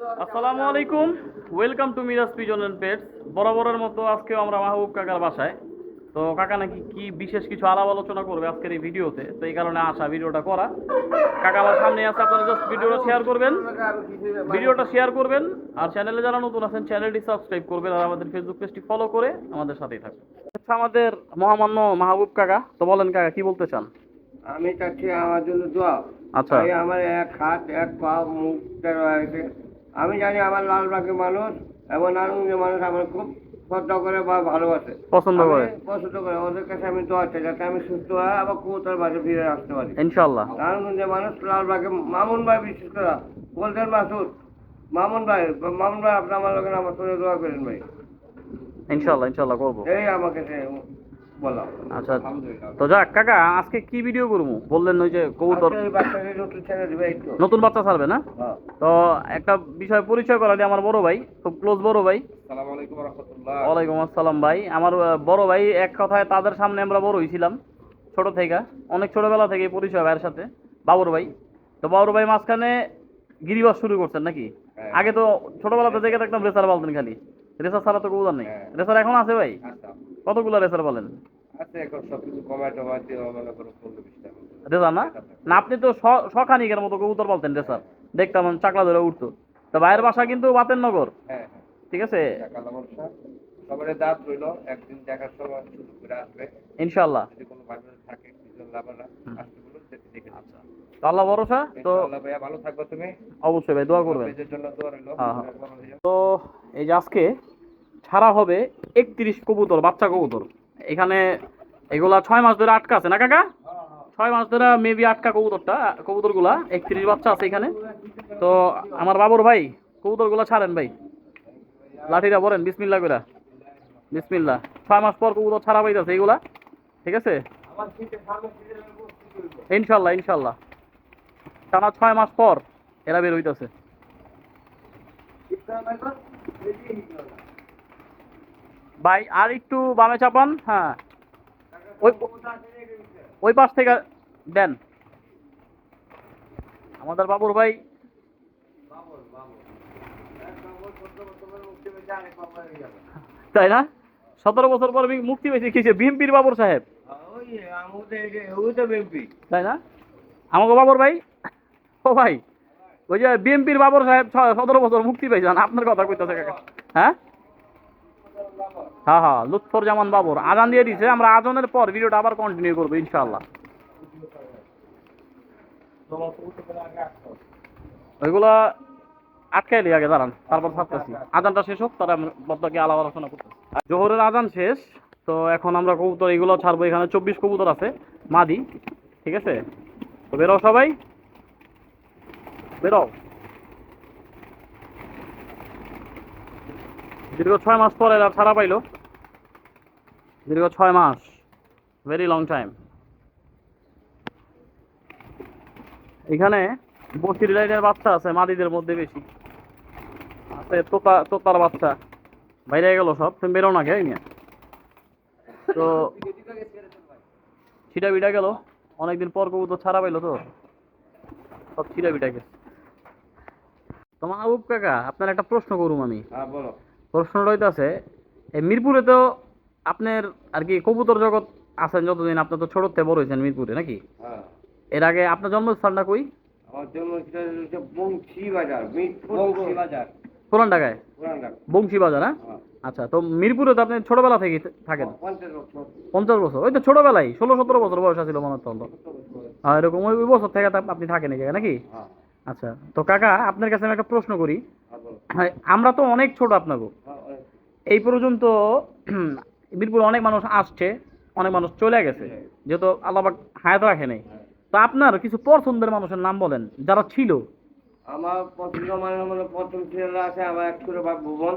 আসসালামু আলাইকুম। Welcome to Miraj pigeon and pets বরাবরের মতো আজকেও আমরা মাহবুব কাকার বাসায়। তো কাকা নাকি কি বিশেষ কিছু আলাপ আলোচনা করবে আজকের এই ভিডিওতে? তো এই কারণে আসা ভিডিওটা করা। কাকা আমার সামনে আছে আপনারা জাস্ট ভিডিওটা শেয়ার করবেন। ভিডিওটা শেয়ার করবেন। আর চ্যানেলে যারা নতুন আছেন চ্যানেলটি সাবস্ক্রাইব করবেন আর আমাদের ফেসবুক পেজটি ফলো করে আমাদের সাথেই থাকবেন আচ্ছা আমাদের মহামান্য মাহবুব কাকা তো বলেন কাকা কি বলতে চান? আমি চাচ্ছি আমার জন্য দোয়া। আচ্ছা। আমার এক হাত এক পা মুখ আমি জানি আমার লালবাগের মানুষ এবং নারায়ণগঞ্জের মানুষ আমার খুব শ্রদ্ধা করে বা ভালোবাসে। পছন্দ করে? পছন্দ করে ওদের কাছে আমি দোয়া চাই যাতে আমি সুস্থ হয়ে আবার কবুতর মাঝে ফিরে আসতে পারি। ইনশাল্লাহ নারায়ণগঞ্জের মানুষ লালবাগে মামুন ভাই বিশেষ করে বলতেন মাসুদ মামুন ভাই মামুন ভাই আপনি আমার লোকের আমার সঙ্গে দোয়া করেন ভাই। ইনশাল্লাহ ইনশাল্লাহ করব। এই আমাকে আচ্ছা তো যাক কাকা আজকে কি ভিডিও করব? বললেন ওই যে কবুতর। নতুন বাচ্চা ছাড়বে না? হ্যাঁ। তো একটা বিষয় পরিচয় করালি আমার বড় ভাই খুব ক্লোজ বড় ভাই। ওয়ালাইকুম আসসালাম ভাই। আমার বড় ভাই এক কথায় তাদের সামনে আমরা বড় হয়েছিলাম ছোট থেকে। অনেক ছোটবেলা থেকে পরিচয় ভাইয়ের সাথে বাবুর ভাই। তো বাবুর ভাই মাঝখানে গিরিবাস শুরু করছেন নাকি? হ্যাঁ। আগে তো ছোটবেলাতে দেখে থাকতাম রেসার বলতেন খালি। রেসার ছাড়া তো কবুতর নেই। হ্যাঁ। রেসার এখন আছে ভাই? আচ্ছা। কতগুলো রেসার বলেন? আছে এখন সব কমায় টমায় দিয়ে মনে করো পনেরো বিশটা রেসার না। না আপনি তো শখানিকের মতো কবুতর বলতেন দেখতাম চাকলা ধরে উঠতো। তো ভাইয়ের বাসা কিন্তু বাতেন নগর হ্যাঁ। ঠিক আছে? হ্যাঁ কালা মনসা সবারই দাঁত রইল একদিন দেখার সময় সুযোগ করে আসবে। ইনশাল্লাহ যদি কোনো ভাই থাকে দুজন লাভাররা আসতে বলুন দেখে দেখে আচ্ছা। আল্লাহ ভরসা। তো ভাইয়া ভালো থাকবে তুমি। অবশ্যই ভাই দোয়া করবেন। জন্য দোয়া রইল। হ্যাঁ। তো এই যে আজকে ছাড়া হবে একত্রিশ কবুতর বাচ্চা কবুতর। এখানে এগুলা ছয় মাস ধরে আটকা আছে না, কাকা? ছয় মাস ধরে মেবি আটকা কবুতরটা, কবুতরগুলা, একত্রিশ বাচ্চা আছে এখানে। তো আমার বাবুর ভাই, কবুতরগুলা ছাড়েন ভাই। লাঠিটা বলেন বিসমিল্লা করে বিসমিল্লা ছয় মাস পর কবুতর ছাড়া পাইতেছে এগুলা, ঠিক আছে? ইনশাল্লাহ ইনশাল্লাহ। টানা ছয় মাস পর এরা বের হইতেছে। ভাই, আর একটু বামে চাপান হ্যাঁ। ওই ওই পাশ থেকে দেন। আমাদের বাবুর ভাই। তাই না? সতেরো বছর পর মুক্তি পেয়েছে। কিসে বিএমপির বাবুর সাহেব? তাই না? আমাকে বাবুর ভাই? ও ভাই, ওই যে বিএমপির বাবর সাহেব সতেরো বছর মুক্তি পেয়েছেন আপনার কথা কইতেছে কাকা। হ্যাঁ? হ্যাঁ হ্যাঁ লুৎফর জামান বাবর আজান দিয়ে দিছে, আমরা আজানের পর ভিডিওটা আবার কন্টিনিউ করব, ইনশাআল্লাহ। ওইগুলা আটকাইলি আগে, দাঁড়ান, তারপর থাকতেছি আজানটা শেষ হোক তারা বদ্দাকে আলাপ আলোচনা করতেছি জোহরের আজান শেষ, তো এখন আমরা কবুতর এগুলো ছাড়বো, এখানে চব্বিশ কবুতর আছে, মাদি, ঠিক আছে? তো বেরো সবাই। বেরো। দীর্ঘ ছয় মাস পরে এরা ছাড়া পাইলো। দীর্ঘ ছয় মাস। ভেরি লং টাইম এখানে বসির লাইনের বাচ্চা আছে, মাদিদের মধ্যে বেশি। আছে তোতা, তোতার বাচ্চা। বাইরে গেল সব, তুমি বেরো না খেয়ে তো ছিটা বিটা গেল। অনেকদিন পর কবুতর ছাড়া পাইলো তো। সব ছিটা বিটা গেছে। তো মাহবুব কাকা, আপনার একটা প্রশ্ন করুম আমি। হ্যাঁ বলো। প্রশ্নটা হইতাছে এই মিরপুরে তো আপনার আর কি কবুতর জগৎ আছেন যতদিন আপনার তো ছোট থেকে বড় হয়েছেন মিরপুরে নাকি? হ্যাঁ। এর আগে আপনার জন্মস্থানটা কই? আমার হচ্ছে বংশী বাজার মিরপুর বংশী। বাজার পুরান ঢাকায় পুরান ঢাকা বংশী বাজার হ্যাঁ? হ্যাঁ। আচ্ছা তো মিরপুরে তো আপনি ছোটবেলা থেকে থাকেন? পঞ্চাশ বছর। ওই তো ছোটবেলায় ষোলো সতেরো বছর বয়স ছিল মনে তখন। হ্যাঁ এরকম ওই বছর থেকে আপনি থাকেন এই জায়গায় নাকি? হ্যাঁ। আচ্ছা তো কাকা আপনার কাছে আমি একটা প্রশ্ন করি। হ্যাঁ হ্যাঁ, আমরা তো অনেক ছোট আপনাকে এই পর্যন্ত মিরপুরে অনেক মানুষ আসছে অনেক মানুষ চলে গেছে যেহেতু আল্লাহ পাক হায়াত রাখে নাই। তো আপনার কিছু পছন্দের মানুষের নাম বলেন যারা ছিল। আমার পছন্দ মানে মানে প্রথম ছেলেরা আছে আমার এক ছোট ভাই ভুবন।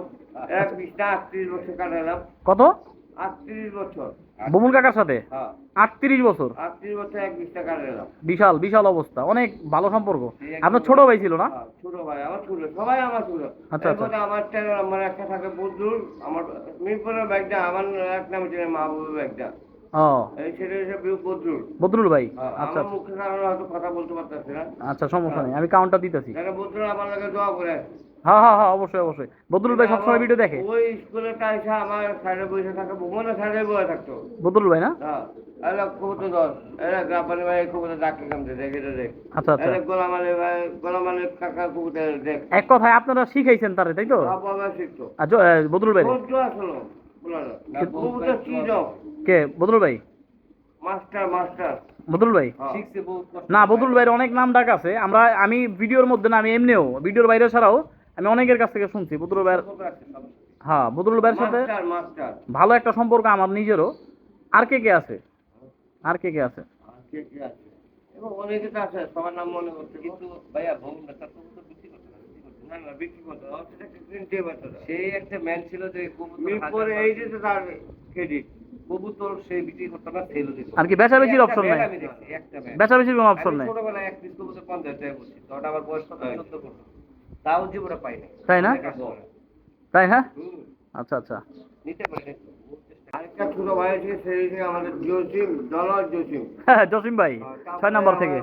এক বিশটা আটত্রিশ বছর কাটালাম। কত? আটত্রিশ বছর। বমুন কাকার সাথে? হ্যাঁ। আটত্রিশ বছর? আটত্রিশ বছর এক বিশাল বিশাল অবস্থা। অনেক ভালো সম্পর্ক। আপনার ছোট ভাই ছিল না? হ্যাঁ, ছোট ভাই আমার ছোট সবাই আমার ছোট। আচ্ছা, আচ্ছা। এরপরে আমার একটা থাকে বদরুল আমার মিরপুরের ব্যাগটা আমার এক নাম ছিল মাহবুবের ব্যাগটা। বদরুল। বদরুল ভাই? হ্যাঁ, আচ্ছা না। আচ্ছা সমস্যা নেই আমি কাউন্টার দিতেছি। বদরুল হ্যাঁ হ্যাঁ হ্যাঁ অবশ্যই অবশ্যই। বদরুল ভাই সবসময় ভিডিও দেখে। ওই এসে আমার সাইডে বসে থাকা সাইডে বসে থাকতো। বদরুল ভাই না? হ্যাঁ এলা কবুতর দল এলা গ্রাপানি ভাই কবুতর ডাকি কামতে দেখ দেখ। আচ্ছা আচ্ছা। এলা গোলাম আলী ভাই গোলাম আলী কাকা কবুতর দেখ। এক কথায় আপনারা শিখাইছেন তারে তাই তো? বাবা শিখতো। এ, বদরুল ভাই। কবুতর আসলো। কি যাও কে বদরুল ভাই? Master master. বদরুল ভাই? হ্যাঁ। না বদরুল ভাইয়ের অনেক নাম ডাক আছে। আমরা আমি ভিডিওর মধ্যে না আমি এমনিও ভিডিওর বাইরে ছাড়াও আমি অনেকের কাছ থেকে শুনছি। বদরুল ভাইয়ের হ্যাঁ বদরুল ভাইয়ের সাথে মাস্টার মাস্টার। ভালো একটা সম্পর্ক আমার নিজেরও। আর কে কে আছে? আর কে কে আছে? কে কে আছে? এবং অনেকে আছে সবার নাম মনে করতে কিন্তু ভাইয়া ভবন সেই একটা ম্যান ছিল যে কবুতর এই যে তার ক্রেডিট কবুতর সে বিক্রি করতো না সেল দিত আর কি বেচাবেচির একটা অপশন নাই? বেচা কোনো অপশন নাই? ছোটবেলায় এক পিস কবুতর পঞ্চাশ টাকা বলছি তখন আবার বয়স কত? তাও জীবনে পাই না তাই না। তাই হ্যাঁ আচ্ছা আচ্ছা। নিতে পারি। আরেকটা ছোট ভাই আছে সেই হচ্ছে আমাদের জসিম দলাল জসিম। হ্যাঁ জসিম ভাই ছয় নম্বর থেকে।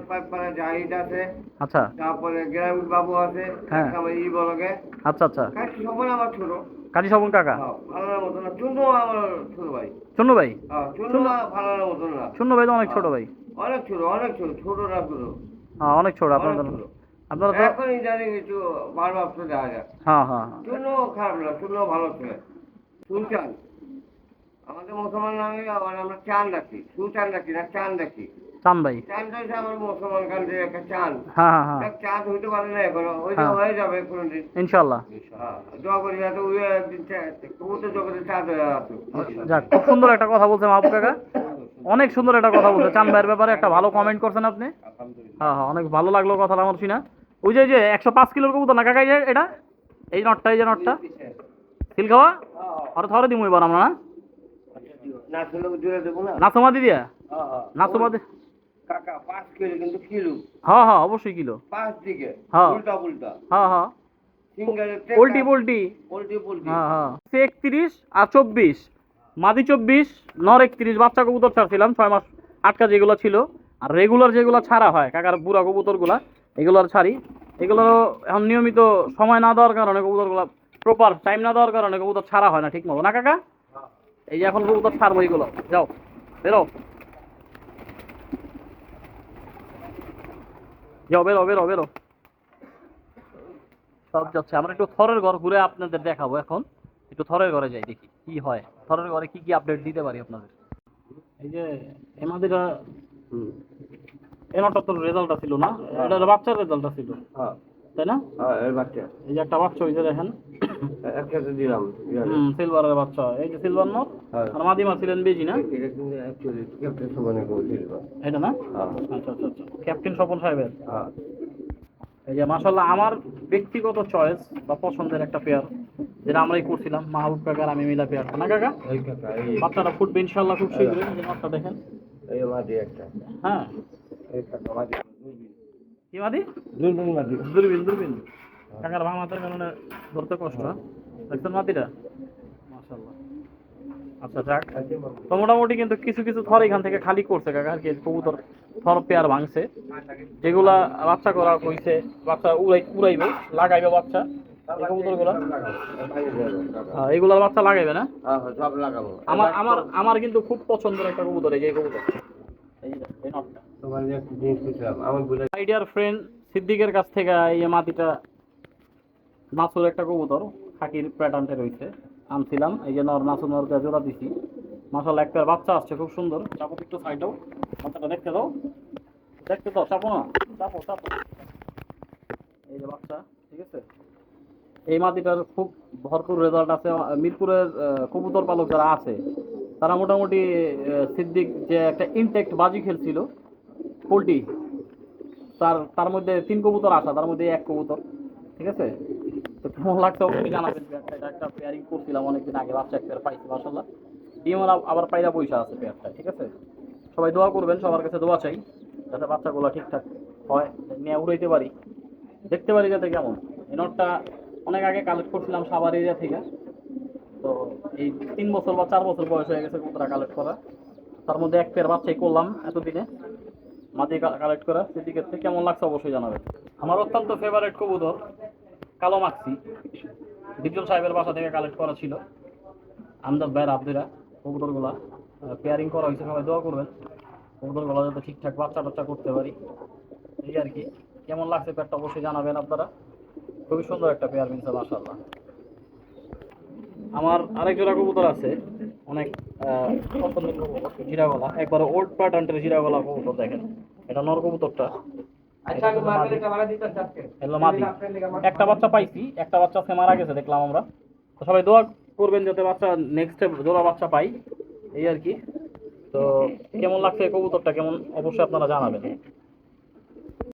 জাহিদ আছে। আচ্ছা। তারপরে গ্রামীণ বাবু আছে হ্যাঁ। আমার ই বলকে। আচ্ছা আচ্ছা। সবাই আমার ছোট। কাজী স্বপন কাকা? হ্যাঁ, ভালো মতো না চুন্নু আমার ছোট ভাই। চুন্নু ভাই? হ্যাঁ, চুন্নু ভালো মতো না। চুন্নু ভাই তো অনেক ছোট ভাই। অনেক ছোট অনেক ছোট ছোট না ছোট হ্যাঁ অনেক ছোট আপনার। আপনারা তো এখন ইদানিং একটু অপশন দেখা যায়। হ্যাঁ হ্যাঁ হ্যাঁ। চুন্নু খারাপ না চুন্নু ভালো ছেলে। সুলতান আমাদের মুসলমান নামে আবার আমরা চান রাখি রাখি না চান রাখি। চান ভাই। চানটা হচ্ছে আমার মুসলমান একটা চান। হ্যাঁ হ্যাঁ হ্যাঁ। চাঁদ হইতে পারে না এখনও হ্যাঁ। হয়ে যাবে কোনোদিন। ইনশাল্লাহ হ্যাঁ, দোয়া করি যাতে ওই একদিন জগতে চাঁদ হয়ে যাক খুব সুন্দর একটা কথা বলছে মাহবুব কাকা। অনেক সুন্দর একটা কথা বলছে চান ভাইয়ের ব্যাপারে একটা ভালো কমেন্ট করছেন আপনি। হ্যাঁ হ্যাঁ অনেক ভালো লাগল কথাটা আমার শুনে। ওই যে যে একশো পাঁচ কিলোর কবুতর না কাকা এটা? এই নটটা এই যে নটটা। সিল খাওয়া আর ধরে দিমু এবার আমরা না নাচমাদি দিয়া? হ্যাঁ, হ্যাঁ। নাচমাদি কাকা পাঁচ কিলো কিন্তু কিলো। হ্যাঁ হ্যাঁ অবশ্যই কিলো। পাঁচ দিকে। হ্যাঁ। উল্টা উল্টা হ্যাঁ হ্যাঁ। পোল্টি। হ্যাঁ হ্যাঁ। একত্রিশ আর চব্বিশ। মাদি চব্বিশ নর একত্রিশ। বাচ্চা কবুতর ছাড়ছিলাম ছয় মাস আটকা যেগুলো ছিল। আর রেগুলার যেগুলো ছাড়া হয় কাকার বুড়া কবুতরগুলা এগুলো আর ছাড়ি। এগুলো এখন নিয়মিত সময় না দেওয়ার কারণে কবুতরগুলো প্রপার টাইম না দেওয়ার কারণে কবুতর ছাড়া হয় না ঠিক মতো না কাকা? এই যে এখন কবুতর ছাড়বো এইগুলো যাও বেরো। যাও বেরো বেরো বেরো। সব যাচ্ছে। আমরা একটু থরের ঘর ঘুরে আপনাদের দেখাবো এখন। একটু থরের ঘরে যাই দেখি কি হয়। থরের ঘরে কি কি আপডেট দিতে পারি আপনাদের? এই যে এমাদের এমারটা তোর রেজাল্টটা ছিল না? এটা বাচ্চার রেজাল্টটা ছিল। হ্যাঁ। তাই না? হ্যাঁ বাচ্চা। এই যে একটা বাচ্চা হয়েছে দেখেন। একসাথে দিলাম হুম সিলভারের বাচ্চা। এই যে সিলভার হ্যাঁ। আর মাদিমা ছিলেন বেজি না? এটা কিন্তু অ্যাকচুয়ালি ক্যাপ্টেন সমানে করেছিল এটা না? হ্যাঁ। আচ্ছা আচ্ছা আচ্ছা। ক্যাপ্টেন স্বপন সাহেবের? হ্যাঁ। এই যে মাসাল্লাহ আমার ব্যক্তিগত চয়েস বা পছন্দের একটা পেয়ার যেটা আমরাই করছিলাম মাহবুব কাকার আমি মিলা পেয়ারটা না কাকা? বাচ্চাটা ফুটবে ইনশাল্লাহ খুব শীঘ্রই যে নটটা দেখেন। এই মাটি একটা। হ্যাঁ। কি মাদি দুর্বিন মাটি দূরবীন দূরবীন কাকার ভাঙ মাথার কারণে ধরতে কষ্ট। হ্যাঁ? দেখছেন মাটিটা? মাশাল্লাহ আচ্ছা যাক। তো মোটামুটি কিন্তু কিছু কিছু থর এখান থেকে খালি করছে কাকা আর কি কবুতর থর পেয়ার ভাঙছে। যেগুলা বাচ্চা করা হইছে বাচ্চা উড়াই উড়াইবে লাগাইবে বাচ্চা এই কবুতরগুলা। হ্যাঁ, বাচ্চা লাগাইবে না? হ্যাঁ সব লাগাবো। আমার আমার আমার কিন্তু খুব পছন্দের একটা কবুতর এই যে কবুতর। আইডিয়ার ফ্রেন্ড সিদ্দিকের কাছ থেকে এই মাটিটা নাসুর একটা কবুতর খাকির প্যাটার্নটা রয়েছে। আনছিলাম, এই যে নর নাসুর নরকে জোড়া দিছি। মাসাল্লাহ একটা বাচ্চা আসছে, খুব সুন্দর। চাপো একটু সাইডেও বাচ্চাটা দেখতে দাও। দেখতে দাও, চাপো না। চাপো চাপো। এই যে বাচ্চা, ঠিক আছে? এই মাটিটার খুব ভরপুর রেজাল্ট আছে। মিরপুরের কবুতর পালক যারা আছে, তারা মোটামুটি সিদ্দিক যে একটা ইনটেক্ট বাজি খেলছিল, পোলট্রি, তার তার মধ্যে তিন কবুতর আসা তার মধ্যে এক কবুতর, ঠিক আছে? লাগছে অবশ্যই জানাবেন পেয়ারটা একটা পেয়ারিং করছিলাম অনেকদিন আগে, বাচ্চা এক পেয়ার পাইছি মাসাল্লাহ আবার পায়রা পয়সা আছে পেয়ারটা ঠিক আছে? সবাই দোয়া করবেন, সবার কাছে দোয়া চাই, যাতে বাচ্চাগুলো ঠিকঠাক হয়, নিয়ে উড়াইতে পারি। দেখতে পারি যাতে কেমন। এই নটটা অনেক আগে কালেক্ট করছিলাম সাবার এরিয়া থেকে। তো এই তিন বছর বা চার বছর বয়স হয়ে গেছে কবুতরা কালেক্ট করা। তার মধ্যে এক পেয়ার বাচ্চাই করলাম এতদিনে মাটি কালেক্ট করা। সেদিকে কেমন লাগছে অবশ্যই জানাবেন। আমার অত্যন্ত ফেভারিট কবুতর কালো মাক্সি। ডিপজল সাহেবের বাসা থেকে কালেক্ট করা ছিল। আমদাদ ভাইয়ের আব্দুরা, কবুতরগুলা পেয়ারিং করা হয়েছে, সবাই দোয়া করবেন। কবুতরগুলো যাতে ঠিকঠাক বাচ্চা টাচ্চা করতে পারি। এই আর কি। কেমন লাগছে পেয়ারটা অবশ্যই জানাবেন আপনারা। খুবই সুন্দর একটা পেয়ার মিনছে মাশাআল্লাহ। আমার আরেক জোড়া কবুতর আছে। অনেক পছন্দের জিরাগলা। একবার ওল্ড প্যাটার্নের জিরাগলা কবুতর দেখেন। এটা নর কবুতরটা। আচ্ছা একটা বাচ্চা পাইছি একটা বাচ্চা সে মারা গেছে দেখলাম আমরা। তো সবাই দোয়া করবেন যাতে বাচ্চা নেক্সট জোড়া বাচ্চা পাই। এই আর কি। তো কেমন লাগছে কবুতরটা? কেমন? অবশ্যই আপনারা জানাবেন।